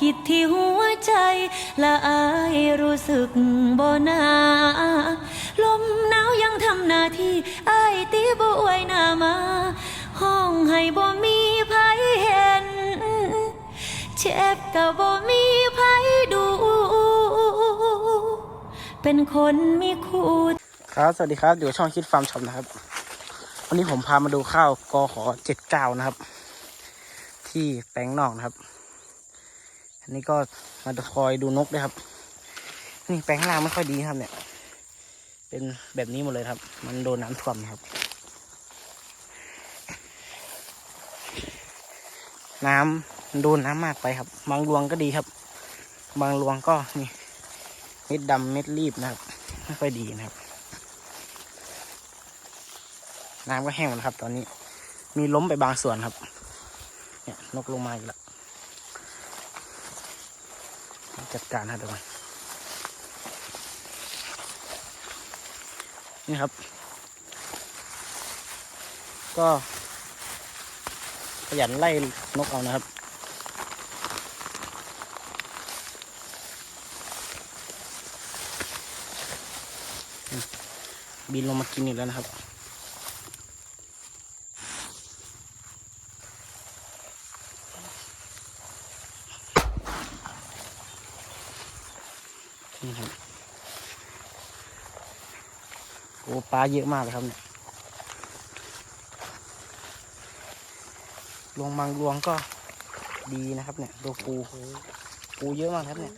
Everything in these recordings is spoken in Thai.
คิดที่หัวใจละอายรู้สึกบ่นาลมหนาวยังทำหน้าที่อายตีบ่อวยหน้ามา ห้องให้บ่มีไผเห็น เจ็บก็บ่มีไผดู เป็นคนมีคู่ ครับสวัสดีครับอยู่ช่องคิดฟาร์มช็อปนะครับ วันนี้ผมพามาดูข้าวกอขอเจ็ดเก้านะครับ ที่แปลงนอกนะครับ นนี้ก็มาคอยดูนกด้วยครับ นี่แปลงข้างล่างไม่ค่อยดีครับ เนี่ย เป็นแบบนี้หมดเลยครับ มันโดนน้ำท่วมครับ น้ำโดนน้ำมากไปครับ บางรวงก็ดีครับ บางรวงก็นี่เม็ดดำเม็ดรีบนะครับ ไม่ค่อยดีนะครับ น้ำก็แห้งหมดแล้วครับ ตอนนี้ มีล้มไปบางส่วนครับ เนี่ยนกลงมาอีกแล้ว จัดการฮะเดี๋ยวก่อนนี่ครับ ก็ขยันไล่นกเอานะครับบินลงมากินอีกแล้วนะครับ นี่ครับโอ้ปลาเยอะมากเลยครับเนี่ยรวงบางรวงก็ดีนะครับ เนี่ยดูปูปูเยอะมากครับเนี่ย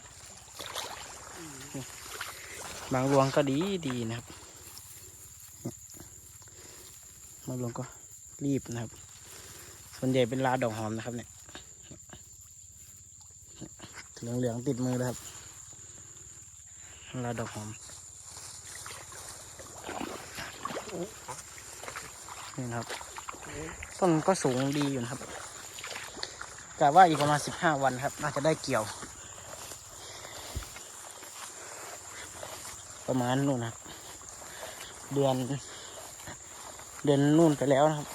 บางรวงก็ดีดีนะครับบางรวงก็รีบนะครับ ส่วนใหญ่เป็นลาดอกหอมนะครับเนี่ยเหลืองๆติดมือเลยครับ ลาดอกหอมนี่ครับ ต้นก็สูงดีอยู่นะครับกะว่าอีกประมาณสิบห้าวันครับ น่าจะได้เกี่ยว ประมาณนู่นครับ เดือน เดือนนู่นไปแล้วนะครับ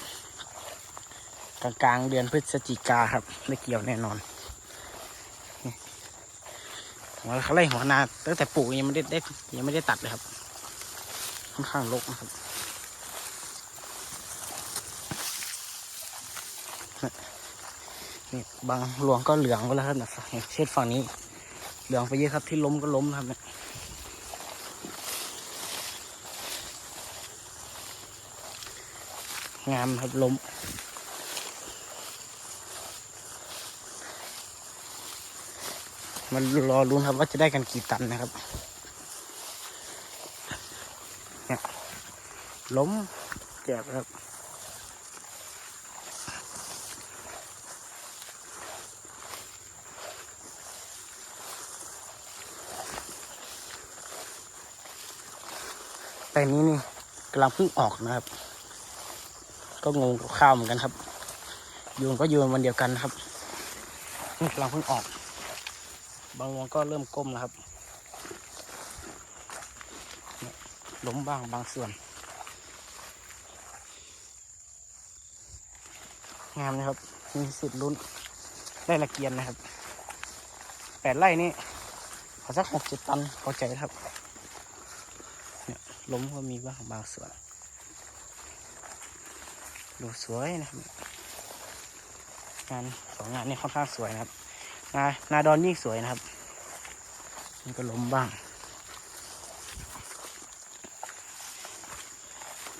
กลางกลางๆเดือนพฤศจิกาครับ ได้เกี่ยวแน่นอน หัวเขาไล่หัวนาตั้งแต่ปลูกยังไม่ได้ได้ยังไม่ได้ตัดเลยครับ ค่อนข้างรกนะครับนี่บางหลวงก็เหลืองไปแล้วครับนะเช่นฝั่งนี้ เหลืองไปเยอะครับที่ล้มก็ล้มครับเนี่ยงามครับล้ม มันรอรุ้นครับว่าจะได้กันกี่ตันนะครับเนี่ยล้มแจกครับแต่นี้นี่กำลังเพิ่งออกนะครับ ก็งงกับข้าวเหมือนกันครับโยนก็โยนวันเดียวกันนะครับนี่กำลังเพิ่งออก บางวงก็เริ่มก้มแล้วครับล้มบ้างบางส่วน งามนะครับ มีสิทธิ์ลุ้นได้ละเกียนนะครับแปดไร่นี่ขอสักหกเจ็ดตันพอใจครับเนี่ยล้มก็มีบ้างบางส่วนดูสวยนะครับงานสองงานนี่ค่อนข้างสวยนะครับ นานาดอนยิ่งสวยนะครับ มันก็ล้มบ้าง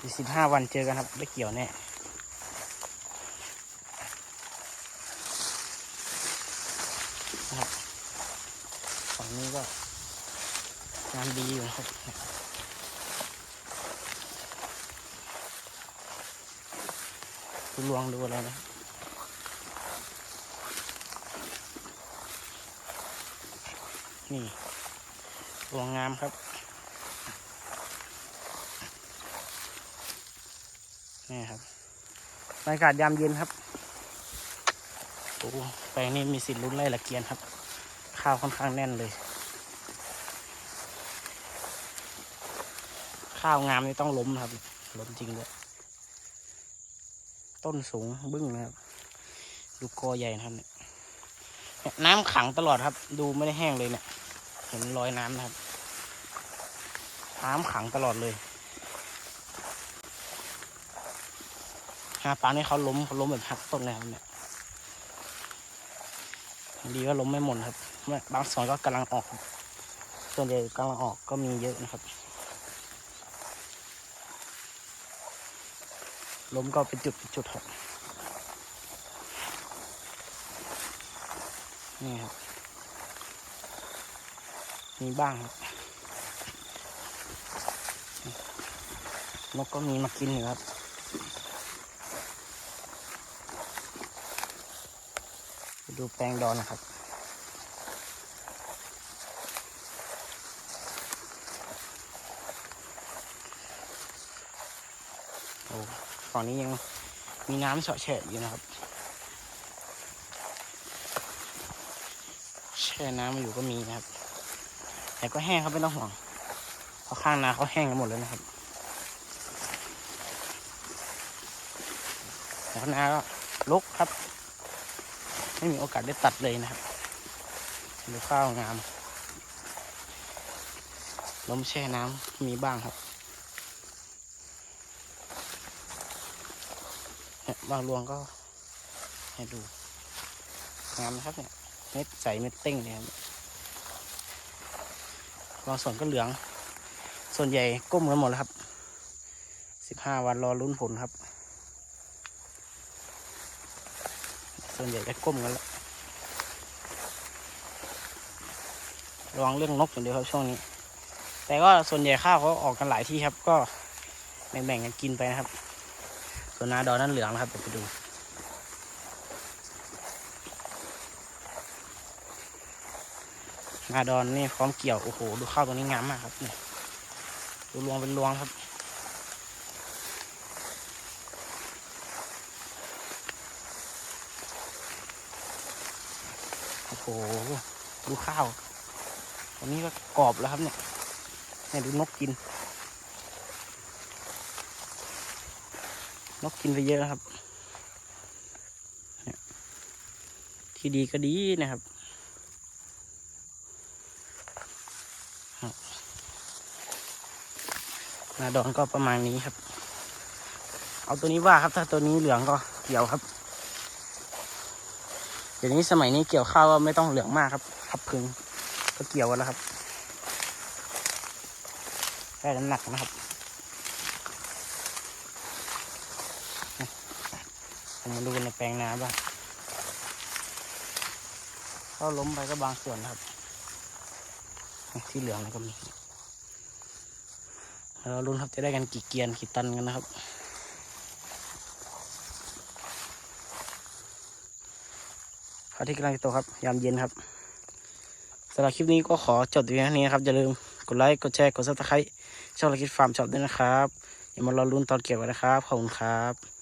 อีกสิบห้าวันเจอกันครับ ได้เกี่ยวแน่นะครับฝั่งนี้ก็งานดีอยู่นะครับดูลวงดูอะไรนะ นี่รวงงามครับนี่ครับบรรยากาศยามเย็นครับโอ้แปลงนี้มีสิทธิ์ลุ้นไล่ละเกียนครับ ข้าวค่อนข้างแน่นเลย ข้าวงามนี่ต้องล้มครับล้มจริงด้ยต้นสูงบึ้งนะครับ ดูกอใหญ่นะครับเนี่ย นี่ยน้ำขังตลอดครับ ดูไม่ได้แห้งเลยเนี่ย เห็นรอยน้ำนะครับ น้ำขังตลอดเลยหาปลานี่เขาล้มเขาล้มแบบหักต้นเลยครับเนี่ยดีว่าล้มไม่หมดครับบางส่วนก็กำลังออก ส่วนใหญ่กำลังออกก็มีเยอะนะครับ ล้มก็เป็นจุดเป็นจุดครับ นี่ครับ มีบ้างครับนกก็มีมากินอยู่ครับดูแปลงดอนนะครับ โอ้ฝั่งนี้ยังมีน้ำเฉาะแฉะอยู่นะครับ ช่น้ำมาอยู่ก็มีนะครับ แต่ก็แห้งครับไม่ต้องห่วงเพราะข้างนาเขาแห้งกันหมดแล้วนะครับแล้วนาก็ลกครับ ไม่มีโอกาสได้ตัดเลยนะครับดูข้าวงามล้มแช่น้ำมีบ้างครับเนี่ยบางรวงก็ให้ดูงามนะครับเนี่ย เม็ดใสเม็ดเต้งเนี่ยครับบางส่วนก็เหลือง ส่วนใหญ่ก้มกันหมดแล้วครับสิบห้าวันรอลุ้นผลครับ ส่วนใหญ่จะก้มกันแล้วระวังเรื่องนกอย่างเดียวครับช่วงนี้ แต่ก็ส่วนใหญ่ข้าวเขาออกกันหลายที่ครับ ก็แบ่งๆกันกินไปนะครับ ส่วนนาดอนนั่นเหลืองนะครับเดี๋ยวไปดู นาดอนนี่พร้อมเกี่ยว โอ้โห ดูข้าวตัวนี้งามมากครับนี่ดูรวงเป็นรวงครับ โอ้โห ดูข้าวตัวนี้ก็กรอบแล้วครับเนี่ยเนี่ยดูนกกิน นกกินไปเยอะครับ ที่ดีก็ดีนะครับ นาดอนก็ประมาณนี้ครับ เอาตัวนี้ว่าครับ ถ้าตัวนี้เหลืองก็เกี่ยวครับ เดี๋ยวนี้สมัยนี้เกี่ยวข้าวไม่ต้องเหลืองมากครับขับพึงก็เกี่ยวกันแล้วครับ ได้น้ำหนักนะครับผมมาดูในแปลงนาบ้างข้าล้มไปก็บางส่วนครับ ที่เหลืองก็มี เราลุ้นครับจะได้กันกี่เกียนกี่ตันกันนะครับ พระอาทิตย์กำลังจะตกครับ ยามเย็นครับสำหรับคลิปนี้ก็ขอจบเพียงเท่านี้นะครับอย่าลืมกดไลค์กดแชร์กดซับสไครต์ช่องเราคิดฟาร์มช็อปด้วยนะครับอย่ามารอลุ้นตอนเก็บไว้นะครับขอบคุณครับ